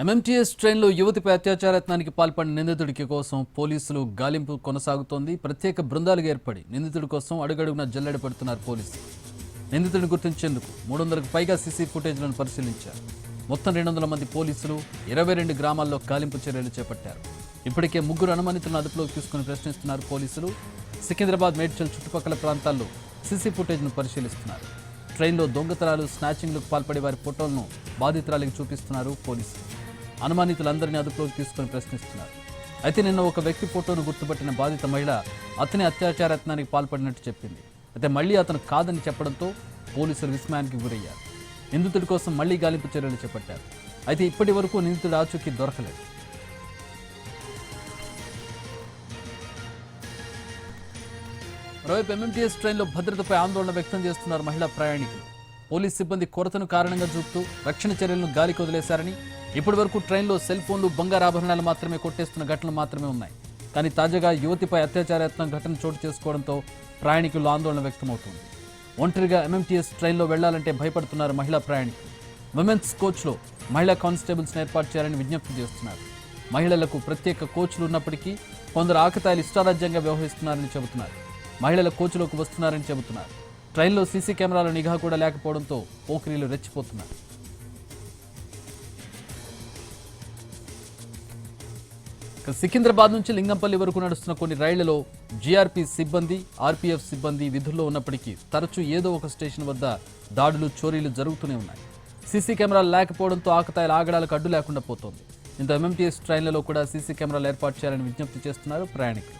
MMTS ట్రైన్లో యువతిపై అత్యాచారయత్నానికి పాల్పడిన నిందితుడికి కోసం పోలీసులు గాలింపు కొనసాగుతోంది. ప్రత్యేక బృందాలుగా ఏర్పడి నిందితుడి కోసం అడుగడుగున జల్లెడ పెడుతున్నారు పోలీసులు. నిందితుడిని గుర్తించేందుకు మూడు వందలకు పైగా సీసీ ఫుటేజ్లను పరిశీలించారు. మొత్తం రెండు వందల మంది పోలీసులు ఇరవై రెండు గ్రామాల్లో గాలింపు చర్యలు చేపట్టారు. ఇప్పటికే ముగ్గురు అనుమానితులను అదుపులోకి తీసుకుని ప్రశ్నిస్తున్నారు పోలీసులు. సికింద్రాబాద్ మేడ్చల్ చుట్టుపక్కల ప్రాంతాల్లో సీసీ ఫుటేజ్ను పరిశీలిస్తున్నారు. ట్రైన్లో దొంగతనాలు స్నాచింగ్లకు పాల్పడే వారి ఫోటోలను బాధితురాలికి చూపిస్తున్నారు పోలీసులు. అనుమానితులందరినీ అదుపులోకి తీసుకుని ప్రశ్నిస్తున్నారు. అయితే నిన్న ఒక వ్యక్తి ఫోటోను గుర్తుపట్టిన బాధిత మహిళ అతని అత్యాచారయత్నానికి పాల్పడినట్టు చెప్పింది. అయితే మళ్ళీ అతను కాదని చెప్పడంతో పోలీసులు విస్మయానికి గురయ్యారు. నిందితుడి కోసం మళ్ళీ గాలింపు చర్యలు చేపట్టారు. అయితే ఇప్పటి వరకు నిందితుడి ఆచూకీ దొరకలేదు. మరోవైపు ఎంఎంటీఎస్ ట్రైన్లో భద్రతపై ఆందోళన వ్యక్తం చేస్తున్నారు మహిళా ప్రయాణికులు. పోలీస్ సిబ్బంది కొరతను కారణంగా చూపుతూ రక్షణ చర్యలను గాలికి వదిలేశారని ఇప్పటి వరకు ట్రైన్లో సెల్ ఫోన్లు బంగారు ఆభరణాలు మాత్రమే కొట్టేస్తున్న ఘటనలు మాత్రమే ఉన్నాయి. కానీ తాజాగా యువతిపై అత్యాచారయత్నం ఘటన చోటు చేసుకోవడంతో ప్రయాణికుల్లో ఆందోళన వ్యక్తమవుతోంది. ఒంటరిగా ఎంఎంటీఎస్ ట్రైన్లో వెళ్ళాలంటే భయపడుతున్నారు మహిళా ప్రయాణికులు. విమెన్స్ కోచ్లో మహిళా కానిస్టేబుల్స్ని ఏర్పాటు చేయాలని విజ్ఞప్తి చేస్తున్నారు. మహిళలకు ప్రత్యేక కోచ్లు ఉన్నప్పటికీ కొందరు ఆకతాయిలు ఇష్టారాజ్యంగా వ్యవహరిస్తున్నారని చెబుతున్నారు. మహిళల కోచ్లోకి వస్తున్నారని చెబుతున్నారు. ట్రైన్లో సీసీ కెమెరాల నిఘా కూడా లేకపోవడంతో పోకిరీలు రెచ్చిపోతున్నారు. సికింద్రాబాద్ నుంచి లింగంపల్లి వరకు నడుస్తున్న కొన్ని రైళ్ళలో జీఆర్పీ సిబ్బంది ఆర్పీఎఫ్ సిబ్బంది విధుల్లో ఉన్నప్పటికీ తరచూ ఏదో ఒక స్టేషన్ వద్ద దాడులు చోరీలు జరుగుతూనే ఉన్నాయి. సీసీ కెమెరాలు లేకపోవడంతో ఆకతాయిల ఆగడాలకు అడ్డు లేకుండా పోతోంది. ఇంత ఎంఎంటీఎస్ ట్రైన్లలో కూడా సీసీ కెమెరాలు ఏర్పాటు చేయాలని విజ్ఞప్తి చేస్తున్నారు ప్రయాణికులు.